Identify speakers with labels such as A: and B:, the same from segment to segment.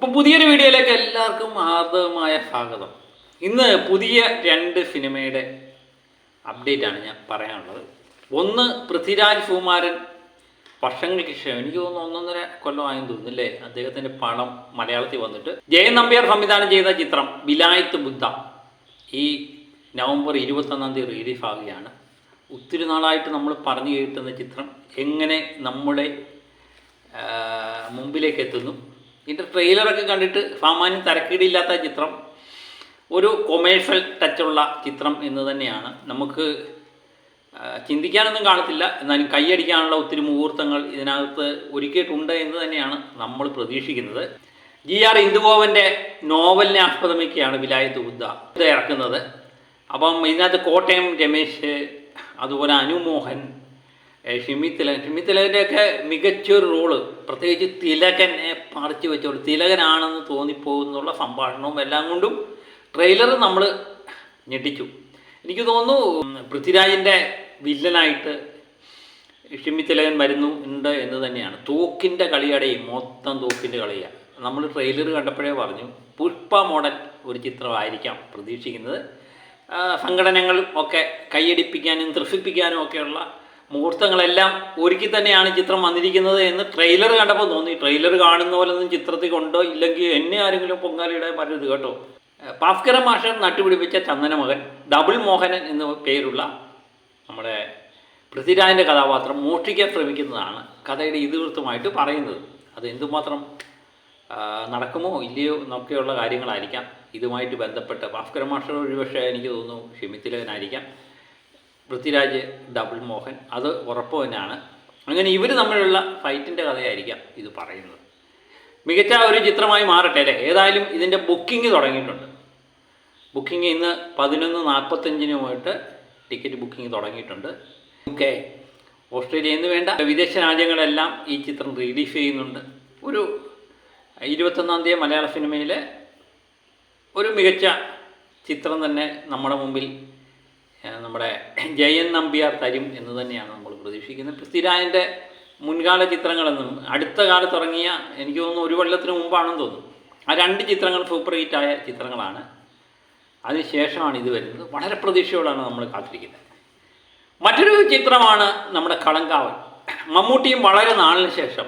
A: അപ്പം പുതിയൊരു വീഡിയോയിലേക്ക് എല്ലാവർക്കും ആർദ്രമായ സ്വാഗതം. ഇന്ന് പുതിയ രണ്ട് സിനിമയുടെ അപ്ഡേറ്റ് ആണ് ഞാൻ പറയാനുള്ളത്. ഒന്ന് പൃഥ്വിരാജ് കുമാരൻ വർഷങ്ങൾക്ക് ശേഷം. എനിക്ക് തോന്നുന്നു ഒന്നൊന്നര കൊല്ലമായെന്ന് തോന്നുന്നില്ലേ അദ്ദേഹത്തിന്റെ പണം മലയാളത്തിൽ വന്നിട്ട്. ജയൻ നമ്പ്യാർ സംവിധാനം ചെയ്ത ചിത്രം ബിലായത്ത് ബുദ്ധ. ഈ നവംബർ ഇരുപത്തൊന്നാം തീയതി റിലീഫ് ആവുകയാണ്. ഒത്തിരി നാളായിട്ട് നമ്മൾ പറഞ്ഞു കേട്ടുന്ന ചിത്രം എങ്ങനെ നമ്മുടെ മുമ്പിലേക്ക് എത്തുന്നു. ഇതിന്റെ ട്രെയിലറൊക്കെ കണ്ടിട്ട് സാമാന്യം തരക്കേടില്ലാത്ത ചിത്രം. ഒരു കൊമേഴ്ഷ്യൽ ടച്ചുള്ള ചിത്രം എന്ന് തന്നെയാണ്. നമുക്ക് ചിന്തിക്കാനൊന്നും കാണത്തില്ല. എന്നാലും കൈയടിക്കാനുള്ള ഒത്തിരി മുഹൂർത്തങ്ങൾ ഇതിനകത്ത് ഒരുക്കിയിട്ടുണ്ട് എന്ന് തന്നെയാണ് നമ്മൾ പ്രതീക്ഷിക്കുന്നത്. ജി ആർ ഇന്ദുഗോവന്റെ നോവലിനെ ആസ്പദമാക്കിയാണ് വിലായത്ത് ബുദ്ധ. ഇത് ഇറക്കുന്നത്. അപ്പം ഇതിനകത്ത് കോട്ടയം രമേശ് അതുപോലെ അനുമോഹൻ ഷിമി തിലകൻ ഷിമി തിലകന്റെയൊക്കെ മികച്ചൊരു റോൾ പ്രത്യേകിച്ച് തിലകനെ പറിച്ചു വെച്ചോളൂ. തിലകനാണെന്ന് തോന്നിപ്പോകുന്നുള്ള സംഭാഷണവും എല്ലാം കൊണ്ടും ട്രെയിലർ നമ്മൾ ഞെട്ടിച്ചു. എനിക്ക് തോന്നുന്നു പൃഥ്വിരാജിന്റെ വില്ലനായിട്ട് ഷിമി തിലകൻ വരുന്നു ഉണ്ട് എന്ന് തന്നെയാണ്. തോക്കിന്റെ കളിയടയും മൊത്തം തോക്കിന്റെ കളിയാണ് നമ്മൾ ട്രെയിലർ കണ്ടപ്പോഴേ പറഞ്ഞു പുഷ്പ മോഡൽ ഒരു ചിത്രമായിരിക്കാം പ്രതീക്ഷിക്കുന്നത്. സംഘടനകളും ഒക്കെ കൈയടിപ്പിക്കാനും ത്രസിപ്പിക്കാനും ഒക്കെയുള്ള മുഹൂർത്തങ്ങളെല്ലാം ഒരുക്കി തന്നെയാണ് ചിത്രം വന്നിരിക്കുന്നത് എന്ന് ട്രെയിലർ കണ്ടപ്പോൾ തോന്നി. ട്രെയിലർ കാണുന്ന പോലെ ഒന്നും ചിത്രത്തിൽ കൊണ്ടോ ഇല്ലെങ്കിൽ എന്നെ ആരെങ്കിലും പൊങ്കാലിയുടെ വരരുത് കേട്ടോ. ഭാസ്കര മാഷൻ നട്ടുപിടിപ്പിച്ച ചന്ദനമകൻ ഡബിൾ മോഹനൻ എന്ന പേരുള്ള നമ്മുടെ പൃഥ്വിരാജിന്റെ കഥാപാത്രം മോഷ്ടിക്കാൻ ശ്രമിക്കുന്നതാണ് കഥയുടെ ഇതിവൃത്തമായിട്ട് പറയുന്നത്. അത് എന്തുമാത്രം നടക്കുമോ ഇല്ലയോ എന്നൊക്കെയുള്ള കാര്യങ്ങളായിരിക്കാം. ഇതുമായിട്ട് ബന്ധപ്പെട്ട് ഭാസ്കര മാഷർ ഒരുപക്ഷെ എനിക്ക് തോന്നുന്നു ക്ഷമിത്തിലകനായിരിക്കാം പൃഥ്വിരാജ് ഡബിൾ മോഹൻ അത് ഉറപ്പ് തന്നെയാണ്. അങ്ങനെ ഇവർ തമ്മിലുള്ള ഫൈറ്റിന്റെ കഥയായിരിക്കാം ഇത് പറയുന്നത്. മികച്ച ഒരു ചിത്രമായി മാറട്ടെ അല്ലേ? ഏതായാലും ഇതിന്റെ ബുക്കിംഗ് തുടങ്ങിയിട്ടുണ്ട്. ബുക്കിംഗ് ഇന്ന് പതിനൊന്ന് നാൽപ്പത്തഞ്ചിനുമായിട്ട് ടിക്കറ്റ് ബുക്കിംഗ് തുടങ്ങിയിട്ടുണ്ട്. ഓക്കെ. ഓസ്ട്രേലിയ എന്ന് വേണ്ട. വിദേശ രാജ്യങ്ങളെല്ലാം ഈ ചിത്രം റിലീസ് ചെയ്യുന്നുണ്ട്. ഒരു ഇരുപത്തൊന്നാം തീയതി മലയാള സിനിമയിലെ ഒരു മികച്ച ചിത്രം തന്നെ നമ്മുടെ മുമ്പിൽ നമ്മുടെ ജയൻ നമ്പ്യാർ തരും എന്ന് തന്നെയാണ് നമ്മൾ പ്രതീക്ഷിക്കുന്നത്. പൃഥ്വിരാജന്റെ മുൻകാല ചിത്രങ്ങളെന്നും അടുത്ത കാലത്ത് ഇറങ്ങിയ എനിക്ക് തോന്നുന്നു ഒരു കൊല്ലത്തിന് മുമ്പാണെന്ന് തോന്നുന്നു. ആ രണ്ട് ചിത്രങ്ങൾ സൂപ്പർ ഹിറ്റായ ചിത്രങ്ങളാണ്. അതിനുശേഷമാണ് ഇത് വരുന്നത്. വളരെ പ്രതീക്ഷയോടാണ് നമ്മൾ കാത്തിരിക്കുന്നത്. മറ്റൊരു ചിത്രമാണ് നമ്മുടെ കളങ്കാവൽ. മമ്മൂട്ടിയും വളരെ നാളിന് ശേഷം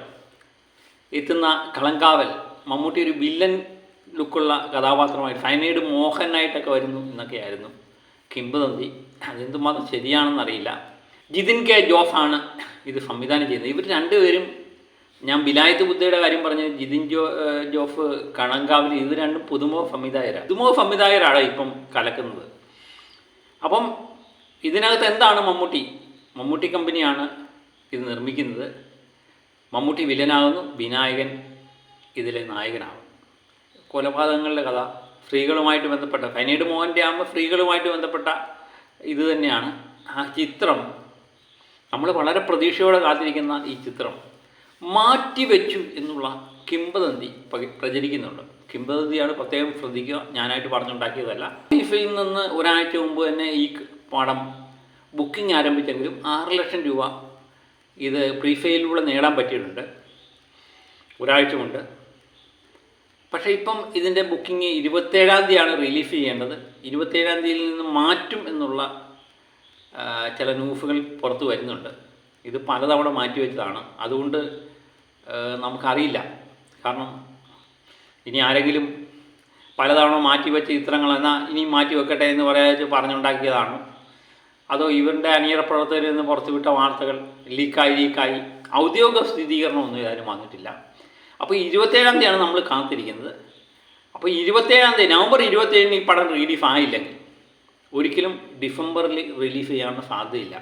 A: എത്തുന്ന കളങ്കാവൽ മമ്മൂട്ടി ഒരു വില്ലൻ ലുക്കുള്ള കഥാപാത്രമായി ഫൈനൈഡ് മോഹനായിട്ടൊക്കെ വരുന്നു എന്നൊക്കെയായിരുന്നു കിംബദന്തി അതെന്തുമാത്രം ശരിയാണെന്നറിയില്ല ജിതിൻ കെ ജോസാണ് ഇത് സംവിധാനം ചെയ്യുന്നത്. ഇവർ രണ്ടുപേരും ഞാൻ ബിലായത്ത് ബുദ്ധയുടെ കാര്യം പറഞ്ഞ ജിതിൻ ജോ ജോഫ് കണങ്കാവിൽ ഇത് രണ്ടും പുതുമുഖ സംവിധായകരാണ് പുതുമുഖ സംവിധായകരാണ് ഇപ്പം കലക്കുന്നത്. അപ്പം ഇതിനകത്ത് എന്താണ് മമ്മൂട്ടി? മമ്മൂട്ടി കമ്പനിയാണ് ഇത് നിർമ്മിക്കുന്നത്. മമ്മൂട്ടി വില്ലനാകുന്നു വിനായകൻ ഇതിലെ നായകനാകും കൊലപാതകങ്ങളുടെ കഥ. സ്ത്രീകളുമായിട്ട് ബന്ധപ്പെട്ട ഫൈനീഡ് മോഹന്റെ ആകുമ്പോൾ സ്ത്രീകളുമായിട്ട് ബന്ധപ്പെട്ട ഇത് തന്നെയാണ് ആ ചിത്രം. നമ്മൾ വളരെ പ്രതീക്ഷയോടെ കാത്തിരിക്കുന്ന ഈ ചിത്രം. മാറ്റിവെച്ചു എന്നുള്ള കിംബദന്തി പ്രചരിക്കുന്നുണ്ട്. കിംബദന്തിയാണ് പ്രത്യേകം ശ്രദ്ധിക്കുക. ഞാനായിട്ട് പറഞ്ഞുണ്ടാക്കിയതല്ല. ഫിഫയിൽ നിന്ന് ഒരാഴ്ച മുമ്പ് തന്നെ ഈ പാഠം ബുക്കിംഗ് ആരംഭിച്ചെങ്കിലും ആറ് ലക്ഷം രൂപ ഇത് പ്രീഫെയിലൂടെ നേടാൻ പറ്റിയിട്ടുണ്ട്. ഒരാഴ്ച കൊണ്ട്. പക്ഷേ ഇപ്പം ഇതിന്റെ ബുക്കിംഗ് ഇരുപത്തേഴാം തീയതിയാണ് റിലീഫ് ചെയ്യേണ്ടത്. ഇരുപത്തേഴാം തീയതിയിൽ നിന്ന് മാറ്റും എന്നുള്ള ചില ന്യൂഫുകൾ പുറത്തു വരുന്നുണ്ട്. ഇത് പലതവണ മാറ്റിവെച്ചതാണ് അതുകൊണ്ട് നമുക്കറിയില്ല. കാരണം ഇനി ആരെങ്കിലും പലതവണ മാറ്റിവെച്ച ചിത്രങ്ങൾ എന്നാൽ ഇനി മാറ്റി വെക്കട്ടെ എന്ന് പറയാച്ച് പറഞ്ഞുണ്ടാക്കിയതാണ്. അതോ ഇവരുടെ അനിയറ പ്രവർത്തകരിൽ നിന്ന് പുറത്തുവിട്ട വാർത്തകൾ ലീക്കായി ലീക്കായി ഔദ്യോഗിക സ്ഥിരീകരണമൊന്നും ഏതായാലും വന്നിട്ടില്ല. അപ്പോൾ ഇരുപത്തേഴാം തീയതിയാണ് നമ്മൾ കാത്തിരിക്കുന്നത്. അപ്പോൾ ഇരുപത്തേഴാം തീയതി നവംബർ ഇരുപത്തേഴിന് ഈ പടം റിലീഫ് ആയില്ലെങ്കിൽ ഒരിക്കലും ഡിസംബറിൽ റിലീഫ് ചെയ്യാനുള്ള സാധ്യതയില്ല.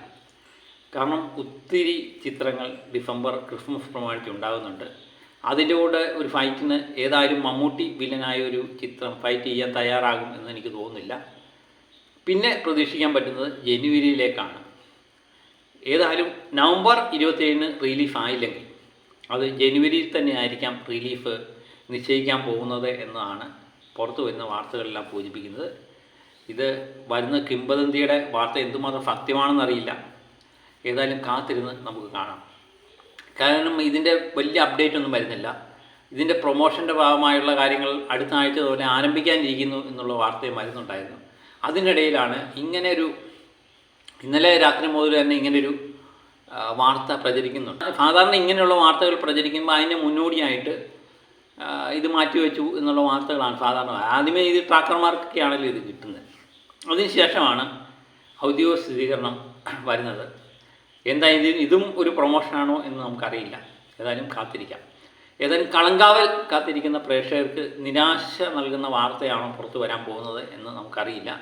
A: കാരണം ഒത്തിരി ചിത്രങ്ങൾ ഡിസംബർ ക്രിസ്മസ് പ്രമാണിച്ച് ഉണ്ടാകുന്നുണ്ട്. അതിന്റെ കൂടെ ഒരു ഫൈറ്റിന് ഏതായാലും മമ്മൂട്ടി വില്ലനായ ഒരു ചിത്രം ഫൈറ്റ് ചെയ്യാൻ തയ്യാറാകും എന്ന് എനിക്ക് തോന്നുന്നില്ല. പിന്നെ പ്രതീക്ഷിക്കാൻ പറ്റുന്നത് ജനുവരിയിലേക്കാണ്. ഏതായാലും നവംബർ ഇരുപത്തേഴിന് റിലീഫ് ആയില്ലെങ്കിൽ അത് ജനുവരിയിൽ തന്നെ ആയിരിക്കാം റിലീഫ് നിശ്ചയിക്കാൻ പോകുന്നത് എന്നതാണ് പുറത്തു വരുന്ന വാർത്തകളെല്ലാം സൂചിപ്പിക്കുന്നത്. ഇത് വരുന്ന കിംബദന്തിയുടെ വാർത്ത എന്തുമാത്രം സത്യമാണെന്നറിയില്ല. ഏതായാലും കാത്തിരുന്ന് നമുക്ക് കാണാം. കാരണം ഇതിന്റെ വലിയ അപ്ഡേറ്റ് ഒന്നും വരുന്നില്ല. ഇതിന്റെ പ്രൊമോഷന്റെ ഭാഗമായുള്ള കാര്യങ്ങൾ അടുത്ത ആഴ്ച തന്നെ ആരംഭിക്കാനിരിക്കുന്നു എന്നുള്ള വാർത്തയും വരുന്നുണ്ടായിരുന്നു അതിനിടയിലാണ് ഇങ്ങനെ ഒരു ഇന്നലെ രാത്രി മുതൽ തന്നെ ആ, വാർത്ത പ്രചരിക്കുന്നുണ്ട്. സാധാരണ ഇങ്ങനെയുള്ള വാർത്തകൾ പ്രചരിക്കുമ്പോൾ അതിന് മുന്നോടിയായിട്ട് ഇത് മാറ്റിവെച്ചു എന്നുള്ള വാർത്തകളാണ് സാധാരണ. ആദ്യമേ ഇത് ട്രാക്കർമാർക്കൊക്കെയാണല്ലോ ഇത് കിട്ടുന്നത്. അതിനുശേഷമാണ് ഔദ്യോഗിക സ്ഥിരീകരണം വരുന്നത്. എന്താ ഇത്? ഇതും ഒരു പ്രൊമോഷനാണോ എന്ന് നമുക്കറിയില്ല. ഏതായാലും കാത്തിരിക്കാം. ഏതായാലും കളങ്കാവൽ കാത്തിരിക്കുന്ന പ്രേക്ഷകർക്ക് നിരാശ നൽകുന്ന വാർത്തയാണോ പുറത്തു വരാൻ പോകുന്നത് എന്ന് നമുക്കറിയില്ല.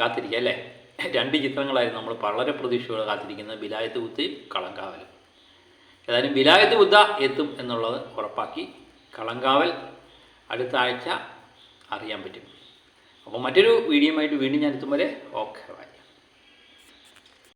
A: കാത്തിരിക്കാം അല്ലേ? രണ്ട് ചിത്രങ്ങളായിരുന്നു നമ്മൾ വളരെ പ്രതീക്ഷയോടെ കാത്തിരിക്കുന്നത്. ബിലായത്ത് ബുദ്ധയും കളങ്കാവൽ. ഏതായാലും ബിലായത്ത് ബുദ്ധ എത്തും എന്നുള്ളത് ഉറപ്പാക്കി കളങ്കാവൽ അടുത്ത ആഴ്ച അറിയാൻ പറ്റും. അപ്പോൾ മറ്റൊരു ആയിട്ട് വീണ്ടും ഞാൻ എത്തും വരെ. Okay bye.